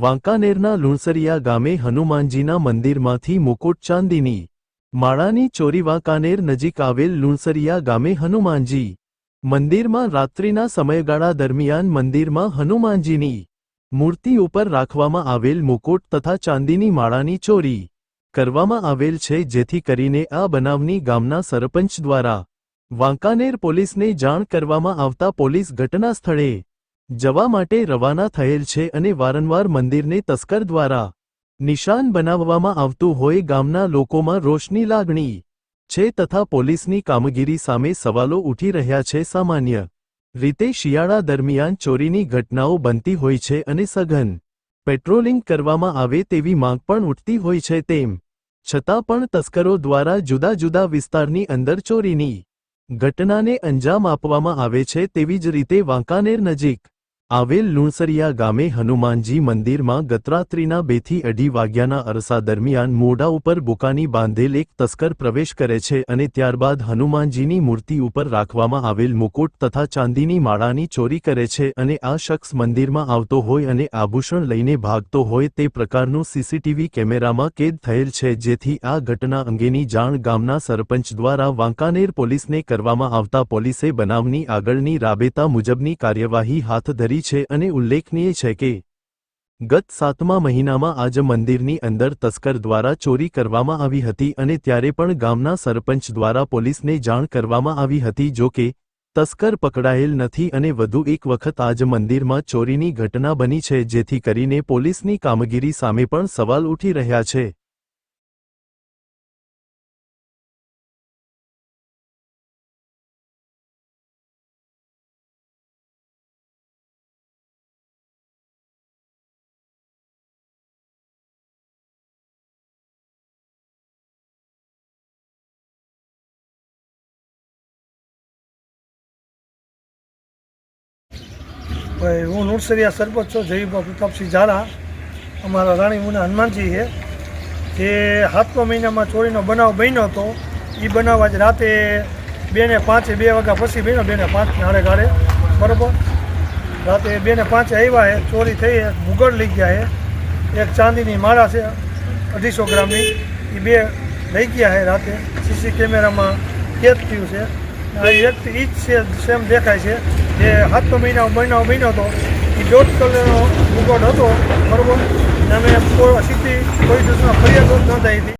વાંકાનેરના લુણસરિયા ગામે હનુમાનજીના મંદિરમાંથી મુકુટ ચાંદીની માળાની ચોરી વાંકાનેર નજીક આવેલ લુણસરિયા ગામે હનુમાનજી મંદિરમાં રાત્રિના સમયગાળા દરમિયાન મંદિરમાં હનુમાનજીની મૂર્તિ ઉપર રાખવામાં આવેલ મુકુટ તથા ચાંદીની માળાની ચોરી કરવામાં આવેલ છે, જેથી કરીને આ બનાવની ગામના સરપંચ દ્વારા વાંકાનેર પોલીસને જાણ કરવામાં આવતા પોલીસ ઘટના સ્થળે જવા માટે રવાના થયેલ છે અને વારંવાર મંદિરને તસ્કર દ્વારા નિશાન બનાવવામાં આવતું હોય ગામના લોકોમાં રોષની લાગણી છે તથા પોલીસની કામગીરી સામે સવાલો ઉઠી રહ્યા છે. સામાન્ય રીતે શિયાળા દરમિયાન ચોરીની ઘટનાઓ બનતી હોય છે અને સઘન પેટ્રોલિંગ કરવામાં આવે તેવી માંગ પણ ઉઠતી હોય છે તેમ છતાં પણ તસ્કરો દ્વારા જુદા જુદા વિસ્તારની અંદર ચોરીની ઘટનાને અંજામ આપવામાં આવે છે તેવી જ રીતે વાંકાનેર નજીક આવેલ લુણસરિયા ગામે હનુમાનજી મંદિરમાં ગતરાત્રિના બેથી અઢી વાગ્યાના અરસા દરમિયાન મોઢા ઉપર બુકાની બાંધેલ એક તસ્કર પ્રવેશ કરે છે અને ત્યારબાદ હનુમાનજીની મૂર્તિ ઉપર રાખવામાં આવેલ મુકુટ તથા ચાંદીની માળાની ચોરી કરે છે અને આ શખ્સ મંદિરમાં આવતો હોય અને આભૂષણ લઈને ભાગતો હોય તે પ્રકારનું સીસીટીવી કેમેરામાં કેદ થયેલ છે જેથી આ ઘટના અંગેની જાણ ગામના સરપંચ દ્વારા વાંકાનેર પોલીસને કરવામાં આવતા પોલીસે બનાવની આગળની રાબેતા મુજબની કાર્યવાહી હાથ ધરી છે અને ઉલ્લેખનીય છે કે ગત સાતમા મહિનામાં આજ મંદિરની અંદર તસ્કર દ્વારા ચોરી કરવામાં આવી હતી અને ત્યારે પણ ગામના સરપંચ દ્વારા પોલીસને જાણ કરવામાં આવી હતી જો કે તસ્કર પકડાયેલ નથી અને વધુ એક વખત આજ મંદિરમાં ચોરીની ઘટના બની છે જેથી કરીને પોલીસની કામગીરી સામે પણ સવાલ ઉઠી રહ્યા છે. ભાઈ, હું નુરસરિયા સરપંચ છું જયબા પ્રતાપસિંહ ઝાલા. અમારા રાણી મુના હનુમાનજી છે. જે સાતમા મહિનામાં ચોરીનો બનાવ બન્યો હતો એ બનાવ આજે રાતે બે ને પાંચે બે વાગ્યા પછી બન્યો બે ને પાંચ નાળે ગાળે બરાબર? રાતે બે ને પાંચે આવ્યા છે, ચોરી થઈ છે, મુગળ લઈ ગયા છે. એક ચાંદીની માળા છે, અઢીસો ગ્રામની. એ બે લઈ ગયા છે રાતે. સીસી કેમેરામાં કેદ થયું છે. આ વ્યક્તિ એ જ છે, સેમ દેખાય છે. જે સાતમા મહિના, મહિનો મહિનો હતો, એ દોઢ કલરનો મુગટ હતો. બરોબર અને અમે કોઈ સીધી કોઈ દિવસમાં ફરિયાદ થઈ હતી.